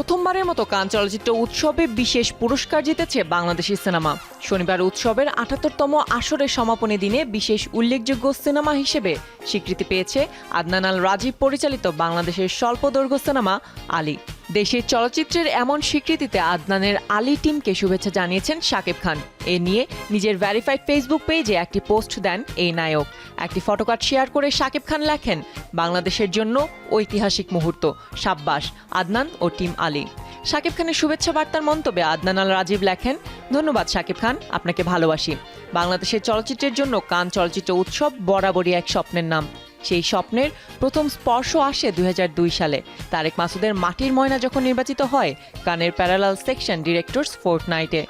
প্রথমবারের মতো কান চলচ্চিত্র উৎসবে বিশেষ পুরস্কার জিতেছে বাংলাদেশি সিনেমা। শনিবার উৎসবের আটাত্তরতম আসরের সমাপনী দিনে বিশেষ উল্লেখযোগ্য সিনেমা হিসেবে স্বীকৃতি পেয়েছে আদনানাল রাজীব পরিচালিত বাংলাদেশের স্বল্পদৈর্ঘ্য সিনেমা আলী। দেশের চলচ্চিত্রের এমন স্বীকৃতিতে আদনানের আলী টিমকে শুভেচ্ছা জানিয়েছেন শাকিব খান। এ নিয়ে নিজের ভ্যারিফাইড ফেসবুক পেজে একটি পোস্ট দেন এই নায়ক। একটি ফটোকার্ড শেয়ার করে শাকিব খান লেখেন, বাংলাদেশের জন্য ঐতিহাসিক মুহূর্ত, সাব্বাস, আদনান ও টিম আলী। শাকিব খানের শুভেচ্ছা বার্তার মন্তব্যে আদনান আল রাজীব লেখেন, ধন্যবাদ শাকিব খান, আপনাকে ভালোবাসি। বাংলাদেশের চলচ্চিত্রের জন্য কান চলচ্চিত্র উৎসব বরাবরই এক স্বপ্নের নাম। সেই স্বপ্নের প্রথম স্পর্শ আসে দুই হাজার দুই সালে। তারেক মাসুদের মাটির ময়না যখন নির্বাচিত হয়, গানের প্যারালাল সেকশন ডিরেক্টরস ফোর্ট নাইটে